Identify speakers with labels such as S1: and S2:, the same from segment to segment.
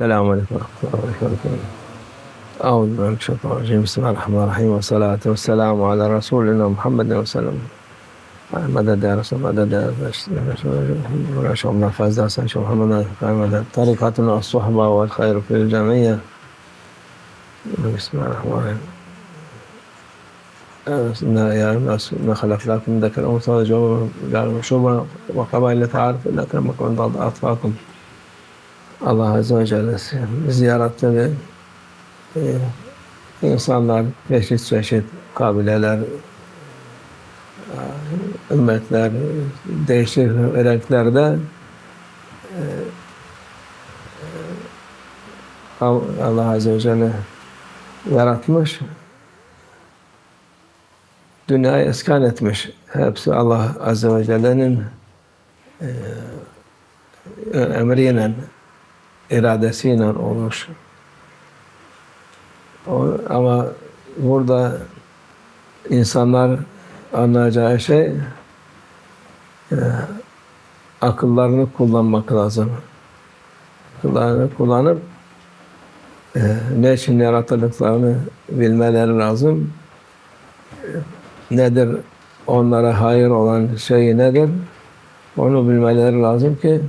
S1: السلام عليكم ورحمة الله وبركاته. أعوذ بالله من الشيطان الرجيم. بسم الله الرحمن الرحيم. والصلاة والسلام على رسولنا محمد وسلم. مدد يا رسول مدد يا رسول الله فاز حسن شيخ محمد مدد طريقتنا الصحبة والخير في الجمعية بسم الله الرحمن الرحيم. يا الناس ما خلقناكم ذكر أنثى وجعلكم شعوبا وقبائل لتعارفوا إن أكرمكم عند أطفالكم. Allah Azze ve Celle ziyaretleri e, insanlar çeşit çeşit kabileler, e, ümmetler, değişik renklerde e, Allah Azze ve Celle yaratmış. Dünyayı eskan etmiş. Hepsi Allah Azze ve Celle'nin e, emriyle iradesiyle olmuş. O, ama burada insanlar anlayacağı şey e, akıllarını kullanmak lazım. Akıllarını kullanıp e, ne için yaratıldıklarını bilmeleri lazım. E, nedir onlara hayır olan şey nedir? Onu bilmeleri lazım ki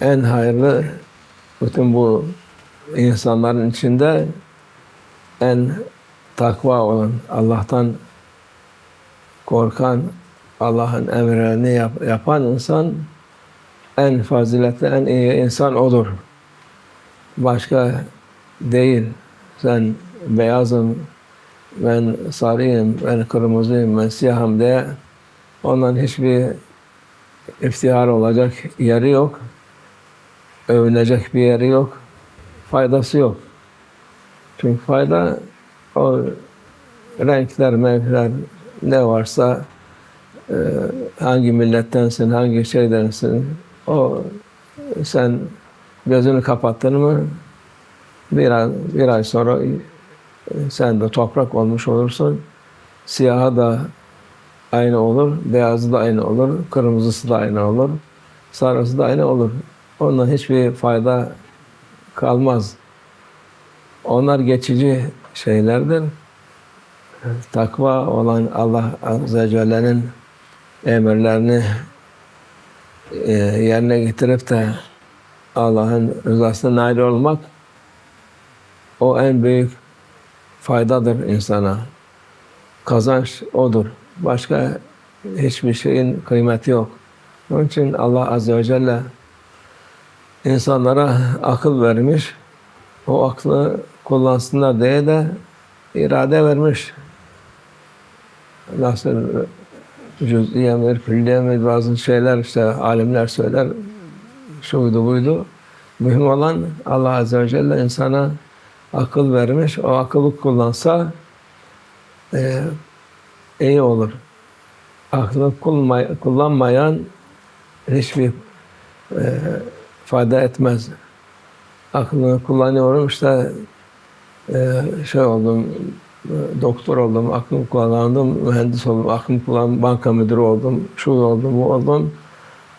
S1: en hayırlı bütün bu insanların içinde en takva olan, Allah'tan korkan, Allah'ın emirlerini yap, yapan insan en faziletli, en iyi insan odur. Başka değil. Sen beyazım, ben sarıyım, ben kırmızıyım, ben siyahım diye ondan hiçbir iftihar olacak yeri yok. Övünecek bir yeri yok. Faydası yok. Çünkü fayda o renkler, mevkiler ne varsa e, hangi millettensin, hangi şeydensin o sen gözünü kapattın mı bir ay, bir ay sonra sen de toprak olmuş olursun. Siyaha da aynı olur, beyazı da aynı olur, kırmızısı da aynı olur, sarısı da aynı olur. Ondan hiçbir fayda kalmaz. Onlar geçici şeylerdir. Takva olan Allah Azze Celle'nin emirlerini e, yerine getirip de Allah'ın rızasına nail olmak o en büyük faydadır insana. Kazanç odur. Başka hiçbir şeyin kıymeti yok. Onun için Allah Azze ve Celle insanlara akıl vermiş. O aklı kullansınlar diye de irade vermiş. Nasıl cüz'iye mi, külliye mi bazı şeyler işte alimler söyler. Şuydu buydu. Mühim olan Allah Azze ve Celle insana akıl vermiş. O akıllı kullansa e, iyi olur. Aklını kullanmayan hiçbir e, fayda etmez. Aklını kullanıyorum işte e, şey oldum, doktor oldum, aklımı kullandım, mühendis oldum, aklımı kullandım, banka müdürü oldum, şu oldum, bu oldum.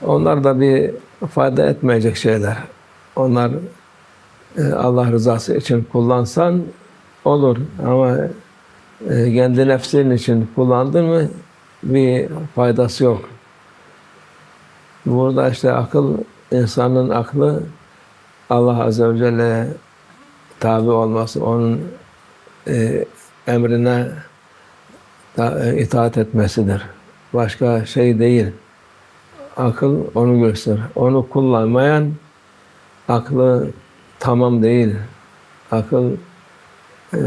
S1: Onlar da bir fayda etmeyecek şeyler. Onlar e, Allah rızası için kullansan olur ama e, kendi nefsin için kullandın mı bir faydası yok. Burada işte akıl, insanın aklı Allah Azze ve Celle'ye tabi olması, onun e, emrine e, itaat etmesidir. Başka şey değil. Akıl onu gösterir. Onu kullanmayan aklı tamam değil. Akıl e,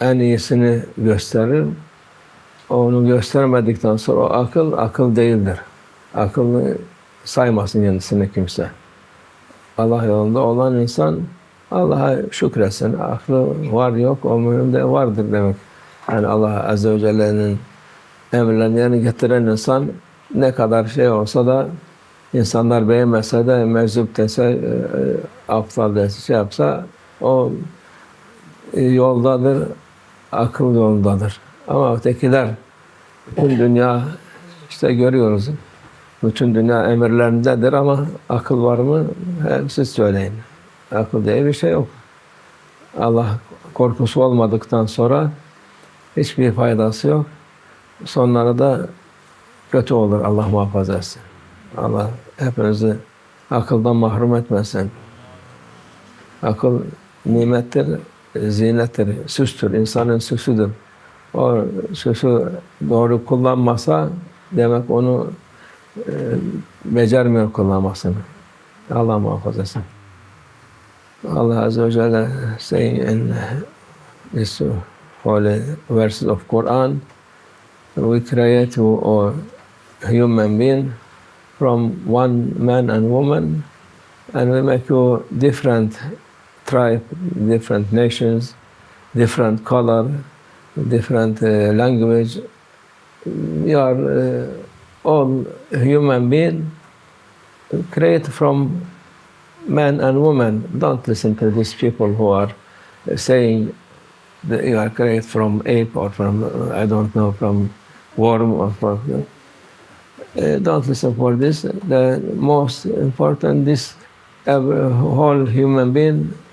S1: en iyisini gösterir. Onu göstermedikten sonra o akıl, akıl değildir. Akıllı saymasın kendisine kimse. Allah yolunda olan insan Allah'a şükretsin. Aklı var yok, o mühimde vardır demek. Yani Allah Azze ve Celle'nin emirlerini yerine getiren insan ne kadar şey olsa da insanlar beğenmese de meczup dese, e, aptal dese, şey yapsa o yoldadır, akıl yolundadır. Ama ötekiler, tüm dünya işte görüyoruz. Bütün dünya emirlerindedir ama akıl var mı? Hem siz söyleyin. Akıl diye bir şey yok. Allah korkusu olmadıktan sonra hiçbir faydası yok. Sonları da kötü olur Allah muhafaza etsin. Allah hepinizi akıldan mahrum etmesin. Akıl nimettir, zinettir, süstür, insanın süsüdür. O süsü doğru kullanmasa demek onu e, becermiyor kullanmasını. Allah muhafaza etsin. Allah Azze ve Celle saying in this holy verses of Quran, we create a human being from one man and woman, and we make you different tribe, different nations, different color, different uh, language. We are uh, all human being created from man and woman. Don't listen to these people who are saying that you are created from ape or from, uh, I don't know, from worm or from. Uh, don't listen for this. The most important, this every, whole human being, uh,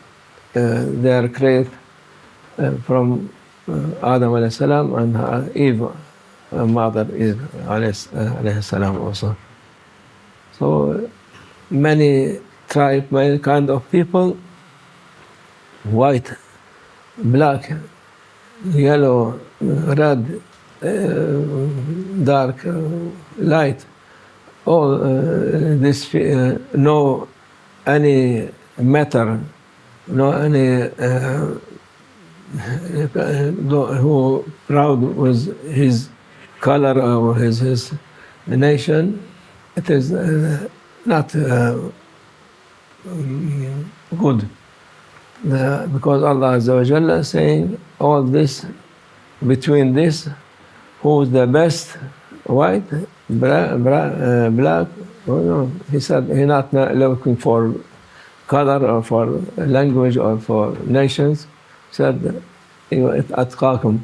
S1: they are created uh, from uh, Adam salam and uh, Eve, uh, mother Eve uh, salam also. So many tribe, many kind of people, white, black, yellow, red, uh, dark, uh, light, all uh, this uh, no any matter, no any uh, who proud was his color or his, his nation, it is uh, not uh, good. Because Allah Azza saying all this, between this, who is the best, white, black, black, uh, black oh no. he said he's not looking for color or for language or for nations, said atqakum,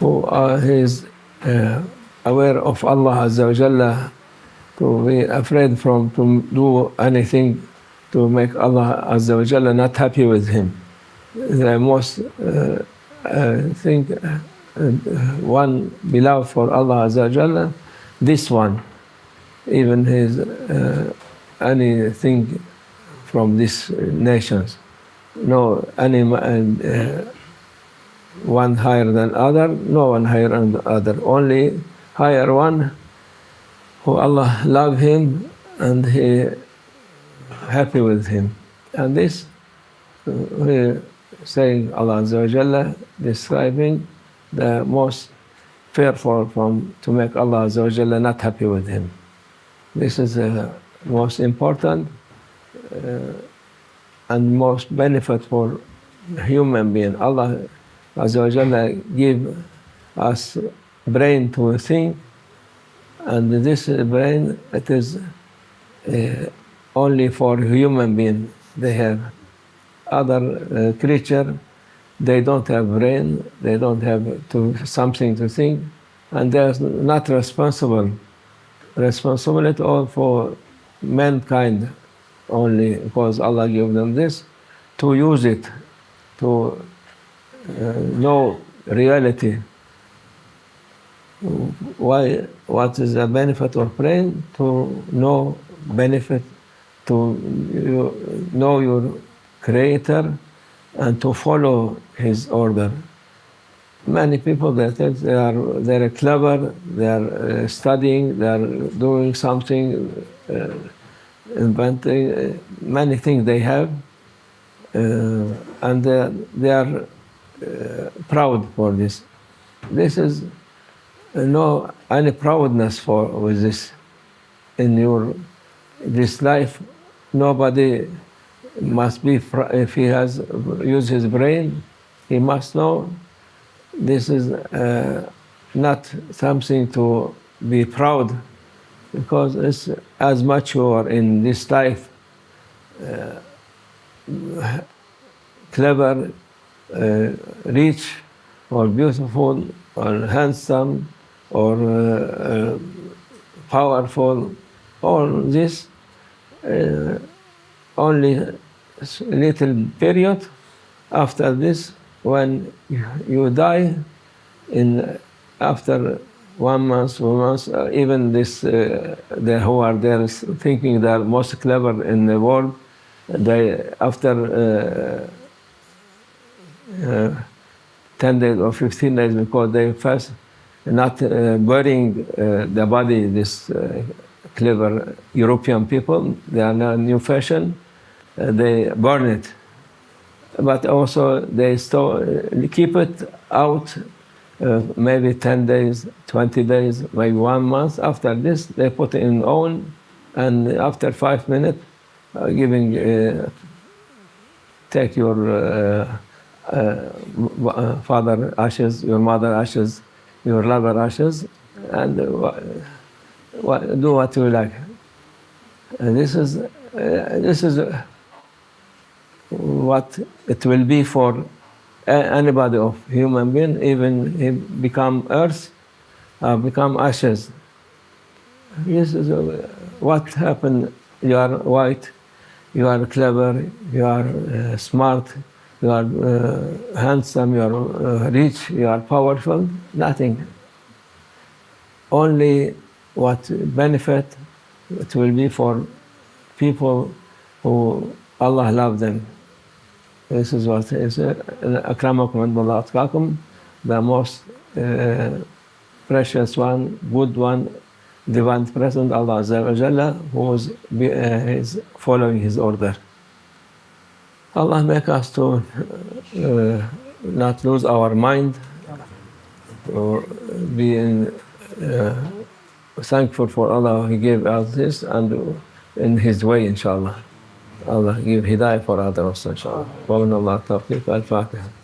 S1: who are, he is uh, aware of Allah Azza wa Jalla, to be afraid from to do anything to make Allah Azza wa Jalla not happy with him. The most uh, uh, thing, uh, uh one beloved for Allah Azza wa Jalla, this one, even his uh, anything from these nations, no any uh, one higher than other, no one higher than the other, only higher one who Allah love him and he happy with him. And this uh, we saying Allah Azza describing the most fearful from to make Allah Azza not happy with him. This is the most important uh, and most benefit for human being. Allah Azza give us brain to think and this brain it is uh, only for human being. They have other uh, creature. They don't have brain. They don't have to something to think. And they're not responsible. Responsibility all for mankind only because allah gave them this to use it to uh, know reality. Why what is the benefit of praying? To know benefit to know your creator and to follow his order. Many people they think they are clever they are uh, studying they are doing something uh, inventing uh, many things they have uh, and uh, they are uh, proud for this. This is no any proudness for with this in your this life. Nobody must be if he has used his brain he must know. This is uh, not something to be proud because it's as are in this life uh, clever uh, rich or beautiful or handsome or uh, uh, powerful all this uh, only little period. After this, when you die, in after one month, two months, uh, even this uh, the who are there is thinking they are most clever in the world. They after uh, uh, ten days or fifteen days because they first not uh, burying uh, the body. This clever European people, they are now new fashion. They burn it but also they store, keep it out uh, maybe 10 days, 20 days, maybe one month. After this, they put in oven, and after five minutes, uh, giving, uh, take your uh, uh, uh, father ashes, your mother ashes, your lover ashes, and do what you like. And this is, this is. What it will be for anybody of human being, even he become earth, uh, become ashes. Is uh, what happened. You are white, you are clever, you are uh, smart, you are uh, handsome, you are uh, rich, you are powerful. Nothing. Only what benefit it will be for people who Allah love them. This is what is uh, akramakum indallah atqakum, the most uh, precious one, good one, divine present, Allah Azza wa Jalla, who is, uh, is following His order. Allah make us to uh, not lose our mind, or be in, uh, thankful for Allah. He gave us this and in His way, inshallah. Allah give hidayah for others also inshallah. Wa Allah tawfiq. Al-Fatiha.